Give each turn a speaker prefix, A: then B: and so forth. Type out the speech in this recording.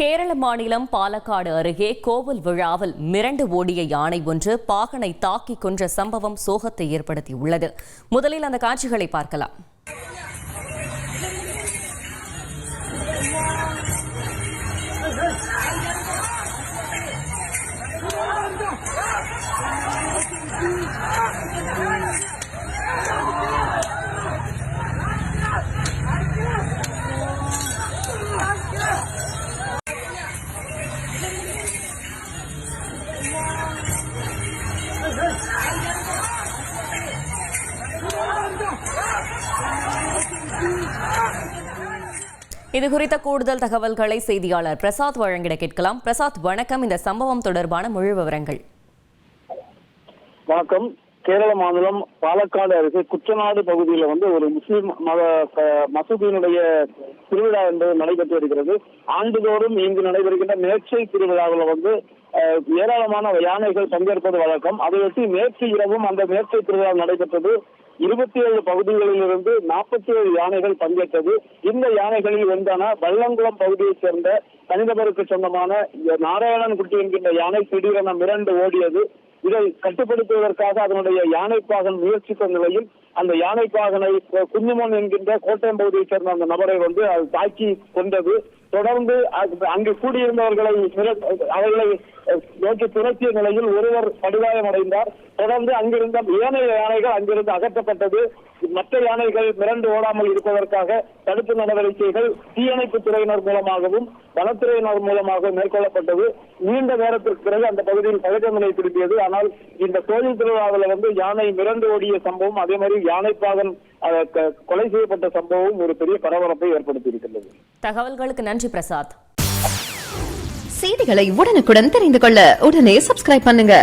A: கேரள மாநிலம் பாலக்காடு அருகே கோவில் விழாவில் மிரண்டு ஓடிய யானை ஒன்று பாகனை தாக்கி கொன்ற சம்பவம் சோகத்தை ஏற்படுத்தியுள்ளது. முதலில் அந்த காட்சிகளை பார்க்கலாம். இது குறித்த கூடுதல் தகவல்களை செய்தியாளர் பிரசாத் வழங்கிட கேட்கலாம். பிரசாத் வணக்கம். இந்த சம்பவம் தொடர்பான முழு விவரங்கள்.
B: வணக்கம். கேரள மாநிலம் பாலக்காடு அருகே குச்சநாடு பகுதியில் வந்து ஒரு முஸ்லிம் மத மசூதியினுடைய திருவிழா என்பது நடைபெற்று வருகிறது. ஆண்டுதோறும் இங்கு நடைபெறுகின்ற மேற்சை திருவிழாவில் வந்து அஹ், ஏராளமான யானைகள் பங்கேற்பது வழக்கம். அதையொட்டி நேற்று இரவும் அந்த மேற்கை திருவிழா நடைபெற்றது. இருபத்தி ஏழு பகுதிகளிலிருந்து நாற்பத்தி ஏழு யானைகள் பங்கேற்றது. இந்த யானைகளில் ஒன்றான வல்லங்குளம் பகுதியைச் சேர்ந்த தனிநபருக்கு சொந்தமான இந்த நாராயணன்குட்டி என்கின்ற யானை திடீரென மிரண்டு ஓடியது. இதை கட்டுப்படுத்துவதற்காக அதனுடைய யானைப்பாகன் முயற்சித்த நிலையில் அந்த யானைப்பாகனை குஞ்சுமன் என்கின்ற கோட்டயம் பகுதியைச் சேர்ந்த அந்த நபரை வந்து அது தாக்கி கொண்டது தொடர்ந்து அங்கு- கூடியிருந்தவர்களை அவர்களை நோக்கி துரத்திய நிலையில் ஒருவர் படுகாயமடைந்தார் தொடர்ந்து அங்கிருந்த ஏனைய யானைகள் அங்கிருந்து அகற்றப்பட்டது. மற்ற யானைகள் மிரண்டு ஓடாமல் இருப்பதற்காக தடுப்பு நடவடிக்கைகள் தீயணைப்பு துறையினர் மூலமாகவும் வனத்துறையினர் மூலமாக மேற்கொள்ளப்பட்டது. நீண்ட நேரத்திற்கு பிறகு அந்த பகுதியில் சகஜ நிலை திரும்பியது. ஆனால் இந்த கோயில் திருவிழாவில் வந்து யானை மிரண்டு ஓடிய சம்பவம் அதே மாதிரி யானைப்பாகன் கொலை செய்யப்பட்ட சம்பவம் ஒரு பெரிய பரபரப்பை ஏற்படுத்தி இருக்கின்றது
A: தகவல்களுக்கு நன்றி பிரசாத்.
C: செய்திகளை உடனுக்குடன் தெரிந்து கொள்ள உடனே சப்ஸ்கிரைப் பண்ணுங்க.